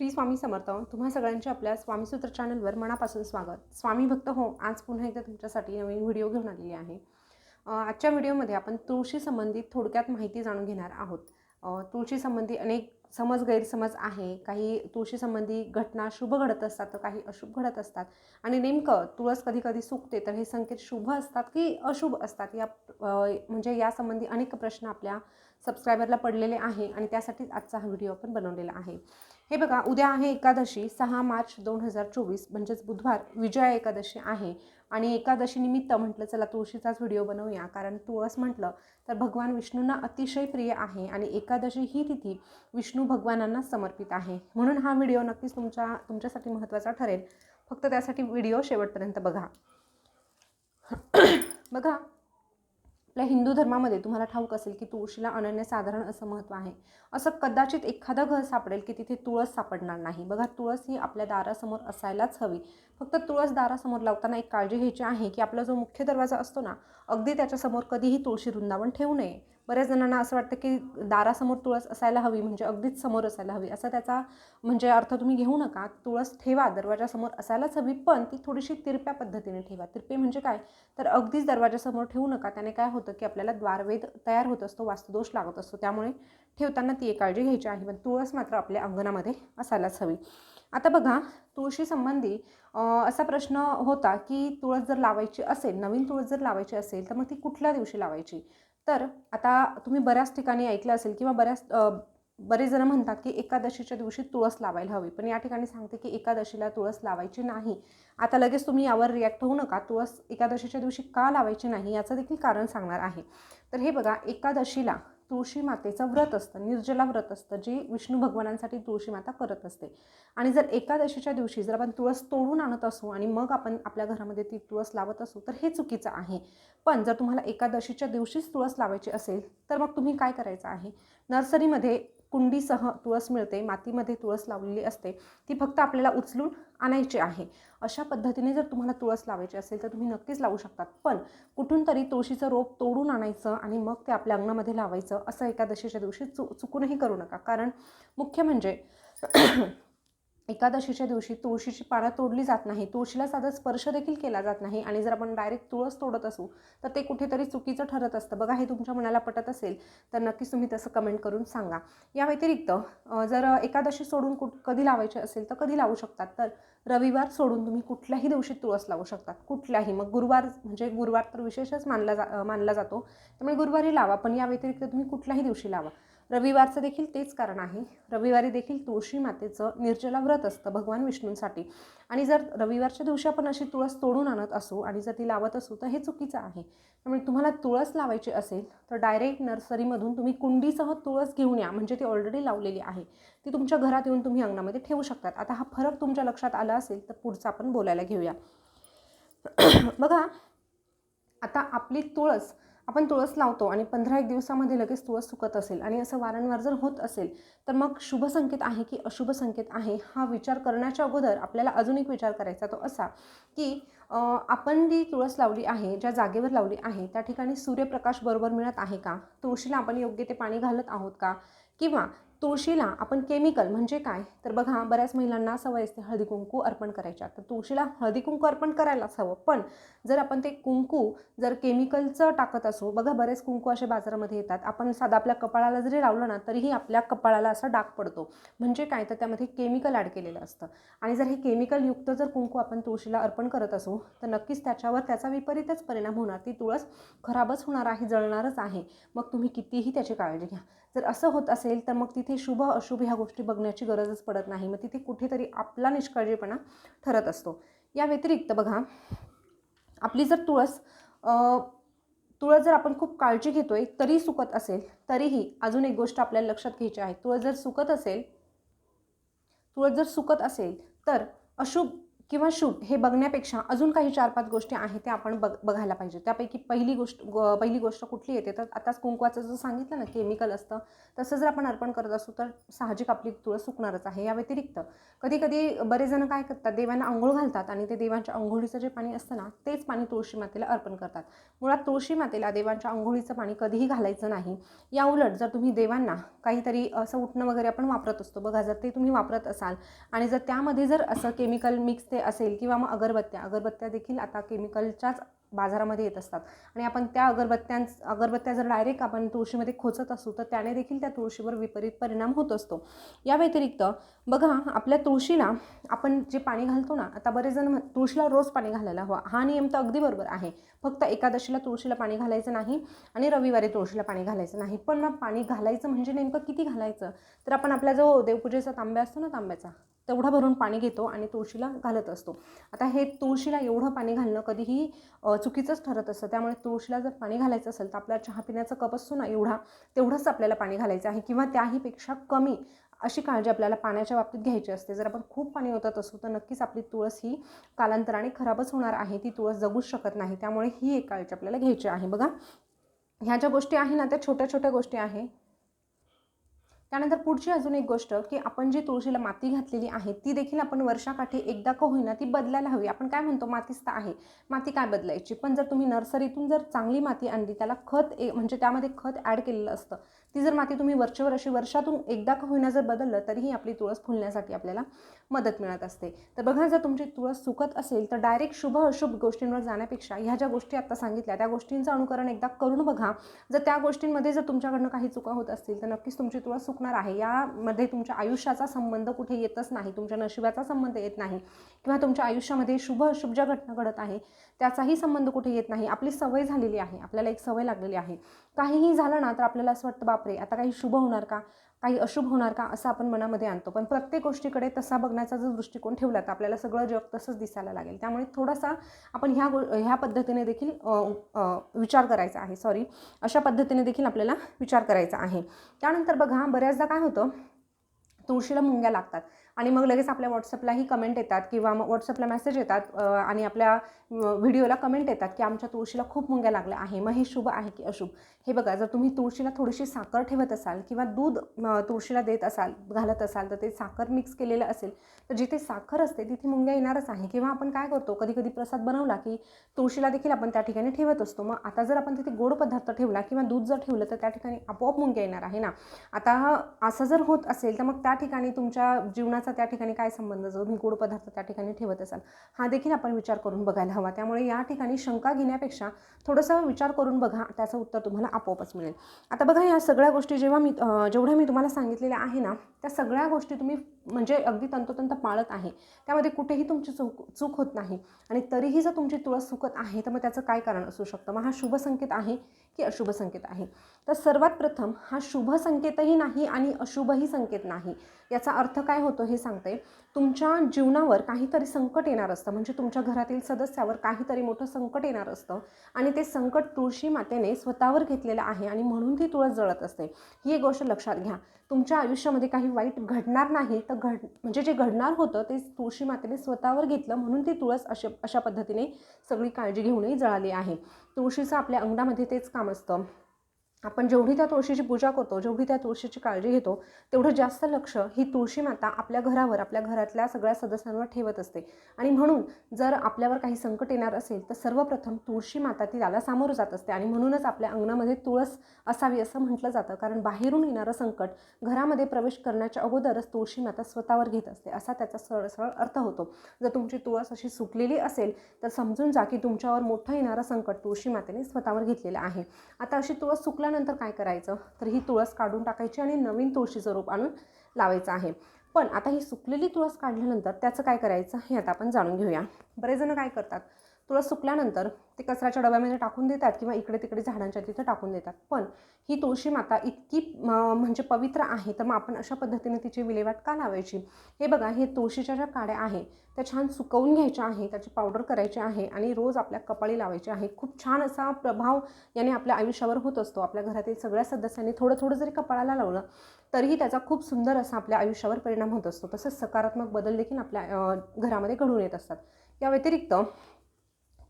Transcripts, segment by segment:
श्री स्वामी समर्थ. तुम्हा सगळ्यांचे आपल्या स्वामीसूत्र चॅनलवर मनापासून स्वागत. स्वामी भक्त हो आज पुन्हा एकदा तुमच्यासाठी नवीन व्हिडिओ घेऊन आलेली आहे. आजच्या व्हिडिओमध्ये आपण तुळशी संबंधित थोडक्यात माहिती जाणून घेणार आहोत. तुळशी संबंधी अनेक समज गैरसमज आहे. काही तुळशी संबंधी घटना शुभ घडत असतात तर काही अशुभ घडत असतात. आणि नेमकं तुळस कधी कधी सुकते तर हे संकेत शुभ असतात की अशुभ असतात? या म्हणजे यासंबंधी अनेक प्रश्न आपल्या सबस्क्रायबरला पडलेले आहे आणि त्यासाठीच आजचा हा व्हिडिओ आपण बनवलेला आहे. हे बघा उद्या आहे एकादशी सहा मार्च दोन हजार चोवीस म्हणजेच बुधवार विजया एकादशी आहे. आणि एकादशी निमित्त म्हटलं चला तुळशीचाच व्हिडिओ बनवूया कारण तुळस म्हटलं तर भगवान विष्णूंना अतिशय प्रिय आहे आणि एकादशी ही तिथी विष्णू भगवानांना समर्पित आहे. म्हणून हा व्हिडिओ नक्कीच तुमच्या तुमच्यासाठी महत्त्वाचा ठरेल. फक्त त्यासाठी व्हिडिओ शेवटपर्यंत बघा. बघा आपल्या हिंदू धर्मामध्ये तुम्हाला ठाऊक असेल की तुळशीला अनन्यसाधारण असं महत्त्व आहे. असं कदाचित एखादं घर सापडेल की तिथे तुळस सापडणार नाही. बघा तुळस ही आपल्या दारासमोर असायलाच हवी. फक्त तुळस दारासमोर लावताना एक काळजी घ्यायची आहे की आपला जो मुख्य दरवाजा असतो ना अगदी त्याच्यासमोर कधीही तुळशी वृंदावन ठेवू नये. बऱ्याच जणांना असं वाटतं की दारासमोर तुळस असायला हवी म्हणजे अगदीच समोर असायला हवी. असा त्याचा म्हणजे अर्थ तुम्ही घेऊ नका. तुळस ठेवा दरवाजासमोर असायलाच हवी पण ती थोडीशी तिरप्या पद्धतीने ठेवा. तिरपे म्हणजे काय? तर अगदीच दरवाजासमोर ठेवू नका. त्याने काय होतं की आपल्याला द्वारवेद तयार होत असतो वास्तुदोष लागत असतो. त्यामुळे ठेवताना ती एक काळजी घ्यायची आहे. पण तुळस मात्र आपल्या अंगणामध्ये असायलाच हवी. आता बघा तुळशी संबंधी असा प्रश्न होता की तुळस जर लावायची असेल नवीन तुळस जर लावायची असेल तर मग ती कुठल्या दिवशी लावायची? तर आता तुम्ही बऱ्याच ठिकाणी ऐकलं असेल किंवा बऱ्याच बरेच जण म्हणतात की एकादशीच्या दिवशी तुळस लावायला हवी. पण या ठिकाणी सांगते की एकादशीला तुळस लावायची नाही. आता लगेच तुम्ही यावर रिॲक्ट होऊ नका. तुळस एकादशीच्या दिवशी का लावायची नाही याचं देखील कारण सांगणार आहे. तर हे बघा एकादशीला तुळशी मातेचं व्रत असतं निर्जला व्रत असतं जे विष्णू भगवानांसाठी तुळशी माता करत असते. आणि जर एकादशीच्या दिवशी जर आपण तुळस तोडून आणत असू आणि मग आपण आपल्या घरामध्ये ती तुळस लावत असू तर हे चुकीचं आहे. पण जर तुम्हाला एकादशीच्या दिवशीच तुळस लावायची असेल तर मग तुम्ही काय करायचं आहे? नर्सरीमध्ये कुंडीसह तुळस मिळते मातीमध्ये तुळस लावलेली असते ती फक्त आपल्याला उचलून आणायची आहे. अशा पद्धतीने जर तुम्हाला तुळस लावायची असेल तर तुम्ही नक्कीच लावू शकतात. पण कुठून तरी तुळशीचं रोप तोडून आणायचं आणि मग ते आपल्या अंगणामध्ये लावायचं असं एकादशीच्या दिवशी चु चुकूनही करू नका. कारण मुख्य म्हणजे एकादशीच्या दिवशी तुळशीची पानं तोडली जात नाही. तुळशीला साधा स्पर्श देखील केला जात नाही आणि जर आपण डायरेक्ट तुळस तोडत असू तर ते कुठेतरी चुकीचं ठरत असतं. बघा हे तुमच्या मनाला पटत असेल तर नक्कीच तुम्ही तसं कमेंट करून सांगा. या व्यतिरिक्त जर एकादशी सोडून कुठ कधी लावायची असेल तर कधी लावू शकतात? तर रविवार सोडून तुम्ही कुठल्याही दिवशी तुळस लावू शकतात. कुठल्याही. मग गुरुवार म्हणजे गुरुवार तर विशेषच मानला जा मानला जातो. त्यामुळे गुरुवारी लावा पण या व्यतिरिक्त तुम्ही कुठल्याही दिवशी लावा. रविवारचं देखील तेच कारण आहे. रविवारी देखील तुळशी मातेचं निर्जला व्रत असतं भगवान विष्णूंसाठी. आणि जर रविवारच्या दिवशी आपण अशी तुळस तोडून आणत असू आणि जर ती लावत असू तर हे चुकीचं आहे. त्यामुळे तुम्हाला तुळस लावायची असेल तर डायरेक्ट नर्सरीमधून तुम्ही कुंडीसह तुळस घेऊन या. म्हणजे ती ऑलरेडी लावलेली आहे. ती तुमच्या घरात येऊन तुम्ही अंगणामध्ये ठेवू शकतात. आता हा फरक तुमच्या लक्षात आला असेल तर पुढचा आपण बोलायला घेऊया. बघा आता आपली तुळस आपण तुळस लावतो आणि पंधरा एक दिवसामध्ये लगेच तुळस सुकत असेल आणि असं वारंवार जर होत असेल तर मग शुभ संकेत आहे की अशुभ संकेत आहे हा विचार करण्याच्या अगोदर आपल्याला अजून एक विचार करायचा तो असा की आपण जी तुळस लावली आहे ज्या जागेवर लावली आहे त्या ठिकाणी सूर्यप्रकाश बरोबर मिळत आहे का? तुळशीला आपण योग्य ते पाणी घालत आहोत का? किंवा तुळशीला आपण केमिकल म्हणजे काय? तर बघा बऱ्याच महिलांना सवय असते हळदी कुंकू अर्पण करायच्या. तर तुळशीला हळदी कुंकू अर्पण करायलाच हवं. पण जर आपण ते कुंकू जर केमिकलचं टाकत असू बघा बरेच कुंकू असे बाजारामध्ये येतात. आपण साधा आपल्या कपाळाला जरी लावलं ना तरीही आपल्या कपाळाला असा डाग पडतो. म्हणजे काय? तर त्यामध्ये केमिकल ॲड केलेलं असतं. आणि जर हे केमिकलयुक्त जर कुंकू आपण तुळशीला अर्पण करत असू तर नक्कीच त्याच्यावर त्याचा विपरीतच परिणाम होणार. ती तुळस खराबच होणार आहे जळणारच आहे. मग तुम्ही कितीही त्याची काळजी घ्या. जर असं होत असेल तर मग तिथे शुभ अशुभ ह्या गोष्टी बघण्याची गरजच पडत नाही. मग तिथे कुठेतरी आपला निष्काळजीपणा ठरत असतो. या व्यतिरिक्त बघा आपली जर तुळस तुळस जर आपण खूप काळजी घेतोय तरी सुकत असेल तरीही अजून एक गोष्ट आपल्याला लक्षात घ्यायची आहे. तुळस जर सुकत असेल तुळस जर सुकत असेल तर अशुभ किंवा शूट हे बघण्यापेक्षा अजून काही चार पाच गोष्टी आहेत त्या आपण बघ बघायला पाहिजे त्यापैकी पहिली गोष्ट गो पहिली गोष्ट कुठली येते? तर आताच कुंकवाचं जर सांगितलं ना केमिकल असतं तसं जर आपण अर्पण करत असू तर साहजिक आपली तुळस सुकणारच आहे या व्यतिरिक्त. कधी कधी बरेच जण काय करतात देवांना आंघोळ घालतात आणि ते देवांच्या आंघोळीचं जे पाणी असतं ना तेच पाणी तुळशी मातेला अर्पण करतात. मुळात तुळशी मातेला देवांच्या आंघोळीचं पाणी कधीही घालायचं नाही. या उलट जर तुम्ही देवांना काहीतरी असं उठणं वगैरे आपण वापरत असतो बघा जर ते तुम्ही वापरत असाल आणि जर त्यामध्ये जर असं केमिकल मिक्स ते असेल किंवा मग अगरबत्त्या अगरबत्त्या देखील आता केमिकलच्याच बाजारामध्ये येत असतात. आणि आपण त्या अगरबत्त्यां अगरबत्त्या जर डायरेक्ट आपण तुळशीमध्ये खोचत असू तर त्याने देखील त्या तुळशीवर विपरीत परिणाम होत असतो. या व्यतिरिक्त बघा आपल्या तुळशीला आपण जे पाणी घालतो ना आता बरेच जण तुळशीला रोज पाणी घालायला हवा. हा नियम तर अगदी बरोबर आहे. फक्त एकादशीला तुळशीला पाणी घालायचं नाही आणि रविवारी तुळशीला पाणी घालायचं नाही. पण मग पाणी घालायचं म्हणजे नेमकं किती घालायचं? तर आपण आपला जो देवपूजेचा तांब्या असतो ना तांब्याचा तेवढा भरून पाणी घेतो आणि तुळशीला घालत असतो. आता हे तुळशीला एवढं पाणी घालणं कधीही चुकीचंच ठरत असतं. त्यामुळे तुळशीला जर पाणी घालायचं असेल तर आपला चहा पिण्याचा कप असतो ना एवढा तेवढंच आपल्याला पाणी घालायचं आहे. किंवा त्याहीपेक्षा कमी अशी काळजी आपल्याला पाण्याच्या बाबतीत घ्यायची असते. जर आपण खूप पाणी ओतत असू तर नक्कीच आपली तुळस ही कालांतराने खराबच होणार आहे. ती तुळस जगूच शकत नाही. त्यामुळे ही एक काळजी आपल्याला घ्यायची आहे. बघा ह्या ज्या गोष्टी आहे ना त्या छोट्या छोट्या गोष्टी आहे. त्यानंतर पुढची अजून एक गोष्ट की आपण जी तुळशीला माती घातलेली आहे ती देखील आपण वर्षाकाठी एकदा का होईना ती बदलायला हवी. आपण काय म्हणतो? मातीच तर आहे. माती काय बदलायची? पण जर तुम्ही नर्सरीतून जर चांगली माती आणली त्याला खत ए म्हणजे त्यामध्ये खत ॲड केलेलं असतं ती जर माती तुम्ही वरचेवर अशी वर्षातून एकदा का होईना जर बदललं तरीही आपली तुळस फुलण्यासाठी आपल्याला मदत मिळत असते. तर बघा जर तुमची तुळस सुकत असेल तर डायरेक्ट शुभ अशुभ गोष्टींवर जाण्यापेक्षा ह्या ज्या गोष्टी आत्ता सांगितल्या त्या गोष्टींचं अनुकरण एकदा करून बघा. जर त्या गोष्टींमध्ये जर तुमच्याकडनं काही चुका होत असतील तर नक्कीच तुमची तुळस सुकणार आहे. यामध्ये तुमच्या आयुष्याचा संबंध कुठे येतच नाही तुमच्या नशिबाचा संबंध येत नाही किंवा तुमच्या आयुष्यामध्ये शुभ अशुभ ज्या घटना घडत आहे त्याचाही संबंध कुठे येत नाही. आपली सवय झालेली आहे आपल्याला एक सवय लागलेली आहे. काहीही झालं ना तर आपल्याला असं वाटतं बापरे आता काही शुभ होणार का? काही अशुभ होणार का असं आपण मनामध्ये आणतो. पण प्रत्येक गोष्टीकडे तसा बघण्याचा जर दृष्टिकोन ठेवला तर आपल्याला सगळं जग तसंच दिसायला लागेल. त्यामुळे थोडासा आपण ह्या गो ह्या पद्धतीने देखील विचार करायचा आहे. सॉरी अशा पद्धतीने देखील आपल्याला विचार करायचा आहे. त्यानंतर बघा बऱ्याचदा काय होतं? तुळशीला मुंग्या लागतात. आणि मग लगेच आपल्या व्हॉट्सअपलाही कमेंट येतात किंवा मग व्हॉट्सअपला मेसेज येतात आणि आपल्या व्हिडिओला कमेंट येतात की आमच्या तुळशीला खूप मुंग्या लागल्या आहे. मग हे शुभ आहे की अशुभ? हे बघा जर तुम्ही तुळशीला थोडीशी साखर ठेवत असाल किंवा दूध तुळशीला देत असाल घालत असाल तर ते साखर मिक्स केलेलं असेल तर जिथे साखर असते तिथे मुंग्या येणारच आहे. किंवा आपण काय करतो कधी कधी प्रसाद बनवला की तुळशीला देखील आपण त्या ठिकाणी ठेवत असतो. मग आता जर आपण तिथे गोड पदार्थ ठेवला किंवा दूध जर ठेवलं तर त्या ठिकाणी आपोआप मुंग्या येणार आहे ना? आता असं जर होत असेल तर मग त्या ठिकाणी तुमच्या जीवनाचा त्या ठिकाणी काय संबंध? जो तुम्ही गोड पदार्थ त्या ठिकाणी ठेवत असाल हा देखील आपण विचार करून बघायला हवा. त्यामुळे या ठिकाणी शंका घेण्यापेक्षा थोडंसं विचार करून बघा. त्याचं उत्तर तुम्हाला आपोआपच मिळेल. आता बघा या सगळ्या गोष्टी जेव्हा मी जेवढ्या मी तुम्हाला सांगितलेल्या आहे ना त्या सगळ्या गोष्टी तुम्ही म्हणजे अगदी तंतोतंत पाळत आहे. त्यामध्ये कुठेही तुमची चूक चूक होत नाही. आणि तरीही जर तुमची तुळस चुकत आहे तर मग त्याचं काय कारण असू शकतं? मग हा शुभ संकेत आहे की अशुभ संकेत आहे? तर सर्वात प्रथम हा शुभ संकेतही नाही आणि अशुभही संकेत नाही. याचा अर्थ काय होतो हे सांगते. तुमच्या जीवनावर काहीतरी संकट येणार असतं. म्हणजे तुमच्या घरातील सदस्यावर काहीतरी मोठं संकट येणार असतं. आणि ते संकट तुळशी मातेने स्वतःवर घेतलेलं आहे आणि म्हणून ती तुळस जळत असते. ही एक गोष्ट लक्षात घ्या. तुमच्या आयुष्यामध्ये काही वाईट घडणार नाही तर घड म्हणजे जे घडणार होतं ते तुळशी मातेने स्वतःवर घेतलं म्हणून ती तुळस अशा अशा पद्धतीने सगळी काळजी घेऊनही जळाली आहे. तुळशीचं आपल्या अंगणामध्ये तेच काम असतं. आपण जेवढी त्या तुळशीची पूजा करतो जेवढी त्या तुळशीची काळजी घेतो तेवढं जास्त लक्ष ही तुळशी माता आपल्या घरावर आपल्या घरातल्या सगळ्या सदस्यांवर ठेवत असते. आणि म्हणून जर आपल्यावर काही संकट येणार असेल तर सर्वप्रथम तुळशी माता ती त्याला सामोरं जात असते. आणि म्हणूनच आपल्या अंगणामध्ये तुळस असावी असं म्हटलं जातं. कारण बाहेरून येणारं संकट घरामध्ये प्रवेश करण्याच्या अगोदरच तुळशी माता स्वतःवर घेत असते. असा त्याचा सरळ सरळ अर्थ होतो. जर तुमची तुळस अशी सुकलेली असेल तर समजून जा की तुमच्यावर मोठं येणारं संकट तुळशी मातेने स्वतःवर घेतलेलं आहे. आता अशी तुळस सुकलं सुकल्यानंतर काय करायचं? तर ही तुळस काढून टाकायची आणि नवीन तुळशीचं रोप आणून लावायचं आहे. पण आता ही सुकलेली तुळस काढल्यानंतर त्याचं काय करायचं? हे आता आपण जाणून घेऊया. बरेच जण काय करतात? तुळस सुकल्यानंतर ते कचऱ्याच्या डब्यामध्ये टाकून देतात किंवा इकडे तिकडे झाडांच्या तिथे टाकून देतात. पण ही तुळशी माता इतकी म्हणजे पवित्र आहे तर मग आपण अशा पद्धतीने तिची विल्हेवाट का लावायची? हे बघा हे तुळशीच्या ज्या काड्या आहे त्या छान सुकवून घ्यायच्या आहे त्याची पावडर करायची आहे आणि रोज आपल्या कपाळी लावायची आहे. खूप छान असा प्रभाव याने आपल्या आयुष्यावर होत असतो. आपल्या घरातील सगळ्या सदस्यांनी थोडं थोडं जरी कपाळाला लावलं तरीही त्याचा खूप सुंदर असा आपल्या आयुष्यावर परिणाम होत असतो. तसंच सकारात्मक बदल देखील आपल्या घरामध्ये घडून येत असतात. या व्यतिरिक्त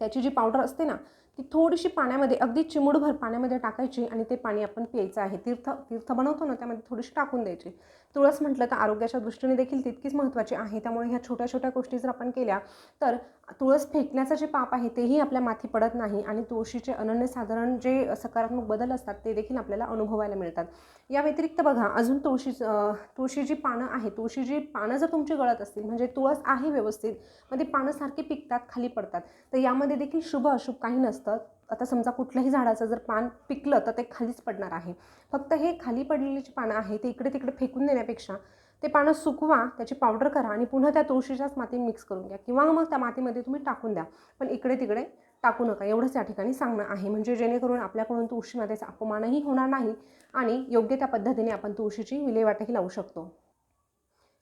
त्याची जी पावडर असते ना ती थोडीशी पाण्यामध्ये अगदी चिमूडभर पाण्यामध्ये टाकायची आणि ते पाणी आपण प्यायचं आहे. तीर्थ तीर्थ बनवतो ना त्यामध्ये थोडीशी टाकून द्यायची. तुळस म्हटलं तर आरोग्याच्या दृष्टीने देखील तितकीच महत्त्वाची आहे. त्यामुळे ह्या छोट्या छोट्या गोष्टी जर आपण केल्या तर तुळस फेकण्याचं जे पाप आहे तेही आपल्या माथी पडत नाही आणि तुळशीचे अनन्यसाधारण जे सकारात्मक बदल असतात ते देखील आपल्याला अनुभवायला मिळतात. या व्यतिरिक्त बघा अजून तुळशी तुळशी जी पानं आहे तुळशी जी पानं जर तुमची गळत असतील म्हणजे तुळस आहे व्यवस्थित मग ते पानं सारखी पिकतात खाली पडतात. तर यामध्ये देखील शुभ अशुभ काही नसतं. आता समजा कुठल्याही झाडाचं जर पान पिकलं तर ते खालीच पडणार आहे. फक्त हे खाली पडलेली जी पानं आहे ते इकडे तिकडे फेकून देण्यापेक्षा ते पानं सुकवा त्याची पावडर करा आणि पुन्हा त्या तुळशीच्याच माती मिक्स करून घ्या. किंवा मग त्या मातीमध्ये तुम्ही टाकून द्या. पण इकडे तिकडे टाकू नका. एवढंच या ठिकाणी सांगणं आहे. म्हणजे जेणेकरून आपल्याकडून तुळशीमध्येचा अपमानही होणार नाही आणि योग्य त्या पद्धतीने आपण तुळशीची विल्हेवाटही लावू शकतो.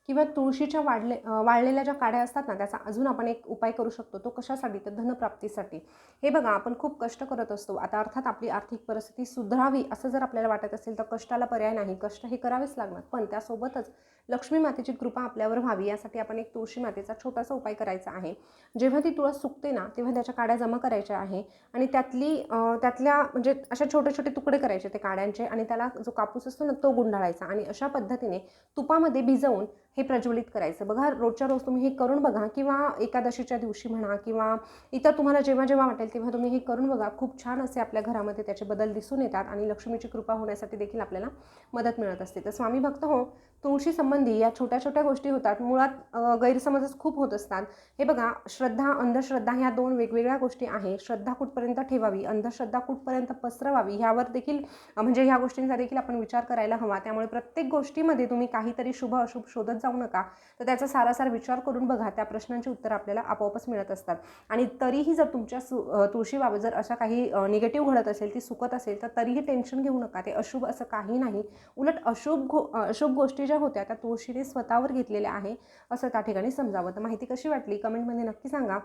किंवा तुळशीच्या वाढले वाढलेल्या वाळलेल्या ज्या काड्या असतात ना त्याचा अजून आपण एक उपाय करू शकतो. तो कशासाठी? तर धनप्राप्तीसाठी. हे बघा आपण खूप कष्ट करत असतो. आता अर्थात आपली आर्थिक परिस्थिती सुधारावी असं जर आपल्याला वाटत असेल तर कष्टाला पर्याय नाही. कष्ट हे करावेच लागणार. पण त्यासोबतच लक्ष्मी मातेची कृपा आपल्यावर व्हावी यासाठी आपण एक तुळशी मातेचा छोटासा उपाय करायचा आहे. जेव्हा ती तुळस सुकते ना तेव्हा त्याच्या काड्या जमा करायच्या आहे आणि त्यातली त्यातल्या म्हणजे अशा छोटे छोटे तुकडे करायचे ते काड्यांचे आणि त्याला जो कापूस असतो ना तो गुंडाळायचा आणि अशा पद्धतीने तुपामध्ये भिजवून हे प्रज्वलित करायचं. बघा रोजच्या रोज तुम्ही हे करून बघा किंवा एकादशीच्या दिवशी म्हणा किंवा इतर तुम्हाला जेव्हा जेव्हा वाटेल तेव्हा तुम्ही हे करून बघा. खूप छान असे आपल्या घरामध्ये त्याचे बदल दिसून येतात आणि लक्ष्मीची कृपा होण्यासाठी देखील आपल्याला मदत मिळत असते. तर स्वामी भक्त हो तुळशी संबंध या छोट्या छोट्या गोष्टी होतात. मुळात गैरसमजच खूप होत असतात. हे बघा श्रद्धा अंधश्रद्धा ह्या दोन वेगवेगळ्या गोष्टी आहे श्रद्धा कुठपर्यंत ठेवावी? अंधश्रद्धा कुठपर्यंत पसरवावी? ह्यावर देखील म्हणजे ह्या गोष्टींचा देखील आपण विचार करायला हवा. त्यामुळे प्रत्येक गोष्टीमध्ये तुम्ही काहीतरी शुभ अशुभ शोधत जाऊ नका. तर त्याचा सारासार विचार करून बघा. त्या प्रश्नांची उत्तर आपल्याला आपोआपच मिळत असतात. आणि तरीही जर तुमच्या सु तुळशीबाबत जर अशा काही निगेटिव्ह घडत असेल ती सुकत असेल तर तरीही टेन्शन घेऊ नका. ते अशुभ असं काही नाही. उलट अशुभ गो अशुभ गोष्टी ज्या होत्या त्या तुळशीने स्वतःवर घेतलेले आहे असं त्या ठिकाणी समजावं. तर माहिती कशी वाटली? कमेंटमध्ये नक्की सांगा.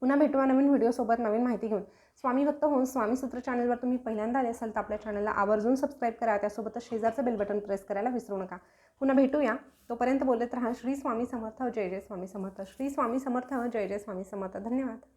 पुन्हा भेटूया नवीन व्हिडिओसोबत नवीन माहिती घेऊन. स्वामी भक्त होऊन स्वामी सूत्र चॅनलवर तुम्ही पहिल्यांदा आले असाल तर आपल्या चॅनलला आवर्जून सबस्क्राईब करा. त्यासोबतच शेजारचं बेल बटन प्रेस करायला विसरू नका. पुन्हा भेटूया. तोपर्यंत बोलत राहा. श्री स्वामी समर्थ. जय जय स्वामी समर्थ. श्री स्वामी समर्थ. जय जय स्वामी समर्थ. धन्यवाद.